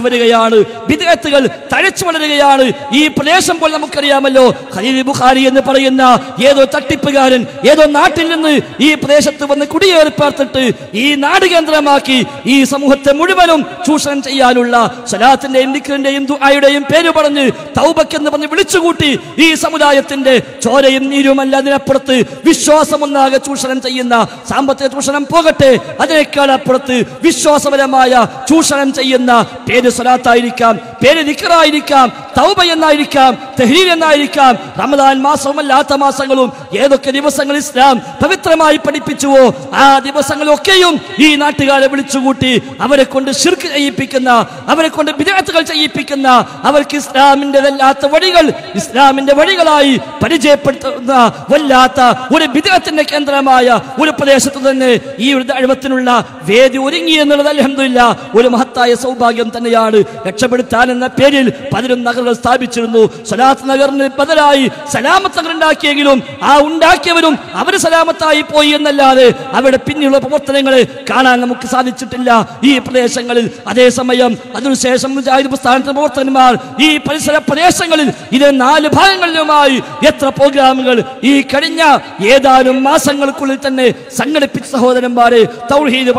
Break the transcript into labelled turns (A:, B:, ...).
A: വരികയാണ്. വിദഗ്ധകൾ തഴച്ചു വളരുകയാണ്. ഈ പ്രദേശം പോലെ നമുക്കറിയാമല്ലോ. ഖലീൽ ബുഖാരി എന്ന് പറയുന്ന ഏതോ തട്ടിപ്പുകാരൻ ഏതോ നാട്ടിൽ നിന്ന് ഈ പ്രദേശത്ത് വന്ന് കുടിയേറി ഈ നാട് കേന്ദ്രമാക്കി ഈ സമൂഹത്തെ മുഴുവനും ചൂഷണം ചെയ്യാനുള്ള സലാത്തിന്റെയും ദിക്കറിന്റെയും ദുആയുടെയും പേര് പറഞ്ഞ് തൗബക്ക് എന്ന് പറഞ്ഞ് വിളിച്ചുകൂട്ടി ഈ സമുദായത്തിന്റെ ചോരയും നീരുമല്ല അതിനപ്പുറത്ത് വിശ്വാസം ഒന്നാകെ ചൂഷണം ചെയ്യുന്ന സാമ്പത്തിക ചൂഷണം പോകട്ടെ. അതിനേക്കാൾ അപ്പുറത്ത് വിശ്വാസപരമായ ചൂഷണം ചെയ്യുന്ന പേര് സ്വലാത്തായിരിക്കാം പേര് നിക്കറായിരിക്കാം തൗബ എന്നായിരിക്കാം തെഹീർ എന്നായിരിക്കാം. റമദാൻ മാസവുമല്ലാത്ത മാസങ്ങളും ഏതൊക്കെ ദിവസങ്ങൾ ഇസ്ലാം പവിത്രമായി പഠിപ്പിച്ചുവോ ആ ദിവസങ്ങളൊക്കെയും ഈ നാട്ടുകാരെ വിളിച്ചുകൂട്ടി അവരെ കൊണ്ട് ശിർക്ക് ചെയ്യിപ്പിക്കുന്ന അവരെ കൊണ്ട് വിദഗ്ധകൾ ചെയ്യിപ്പിക്കുന്ന അവർക്ക് ഇസ്ലാമിന്റെതല്ലാത്ത വഴികൾ ഇസ്ലാമിന്റെ വഴികളായി പരിചയപ്പെടുത്തുന്ന വല്ലാത്ത ഒരു വിദേഹത്തിന്റെ കേന്ദ്രമായ ഒരു പ്രദേശത്ത് തന്നെ ഈ ഒരു ദഴവത്തിനുള്ള വേദി ഒരുങ്ങി എന്നുള്ളത് അലഹമില്ല ഒരു മഹത്തായ സൗഭാഗ്യം തന്നെയാണ്. രക്ഷപ്പെടുത്താൻ എന്ന പേരിൽ പലരും നഗറുകൾ സ്ഥാപിച്ചിരുന്നു. സലാത്ത് നഗറിന് ബദലായി സലാമത്ത് നഗർ ഉണ്ടാക്കിയെങ്കിലും ആ ഉണ്ടാക്കിയവരും അവർ സലാമത്തായി പോയി എന്നല്ലാതെ അവിടെ പിന്നെയുള്ള പ്രവർത്തനങ്ങൾ കാണാൻ നമുക്ക് സാധിച്ചിട്ടില്ല. ഈ പ്രദേശങ്ങളിൽ അതേസമയം അതിനുശേഷം മുജാഹിദ് പ്രവർത്തകന്മാർ ഈ പരിസര പ്രദേശങ്ങളിൽ ഇത് നാല് ഭാഗങ്ങളിലുമായി എത്ര പ്രോഗ്രാമുകൾ ഈ കഴിഞ്ഞ ഏതാനും മാസങ്ങൾക്കുള്ളിൽ തന്നെ സംഘടിപ്പിച്ച സഹോദരന്മാരെ തൗഹീദ്